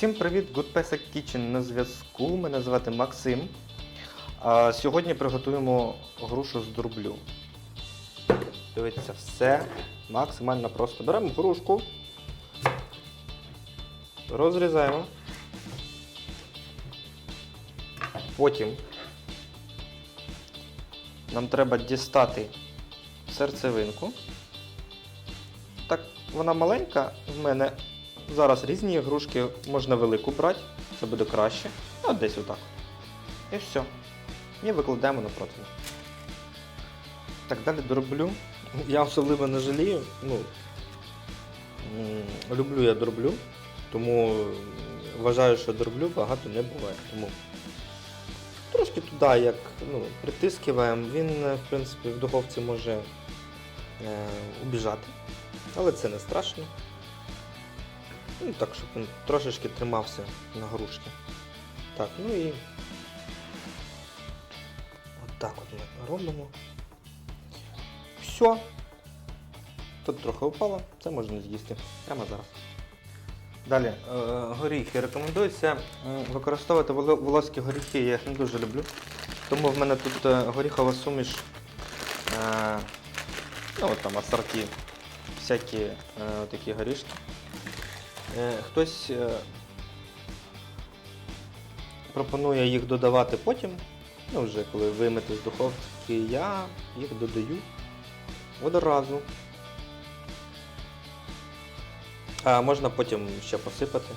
Всім привіт, Good Pesek Kitchen на зв'язку. Мене звати Максим. А, сьогодні приготуємо грушу з дурблю. Дивіться, все максимально просто. Беремо грушку, розрізаємо. Потім нам треба дістати серцевинку. Так, вона маленька в мене. Зараз різні ігрушки можна велику брати, це буде краще. А десь отак. І все. І викладаємо на противень. Так, далі дроблю. Я особливо не жалію. Ну, люблю я дроблю, тому вважаю, що дроблю багато не буває. Тому трошки туди, як ну, притискиваємо, він, в принципі, в духовці може е, убіжати. Але це не страшно. Ну, так, щоб він трошечки тримався на грушки. Так, ну і от так от ми робимо. Все. Тут трохи упало, це можна з'їсти прямо зараз. Далі, е, горіхи. Рекомендується використовувати воло- волоські горіхи, я їх не дуже люблю. Тому в мене тут е, горіхова суміш. Е, ну, от там асорті, всякі е, такі горішки. Е, Хтось е, пропонує їх додавати потім, ну вже коли виймете з духовки, я їх додаю одразу. А можна потім ще посипати.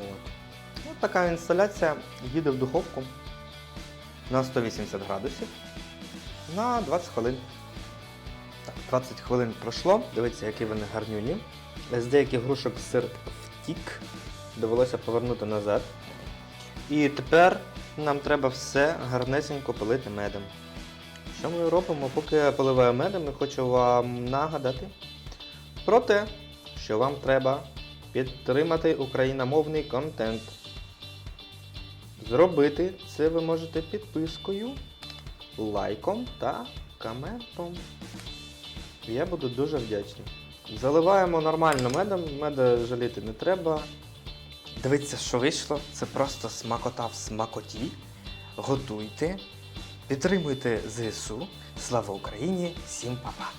От. От така інсталяція їде в духовку на 180 градусів на 20 хвилин. Так, 20 хвилин пройшло. Дивіться, які вони гарнюні. З деяких грушок сир втік, довелося повернути назад. І тепер нам треба все гарнесенько полити медом. Що ми робимо? Поки я поливаю медом, я хочу вам нагадати про те, що вам треба підтримати україномовний контент. Зробити це ви можете підпискою, лайком та коментом. Я буду дуже вдячний. Заливаємо нормально медом, меда жаліти не треба. Дивіться, що вийшло. Це просто смакота в смакоті. Готуйте, підтримуйте ЗСУ. Слава Україні! Всім па-па!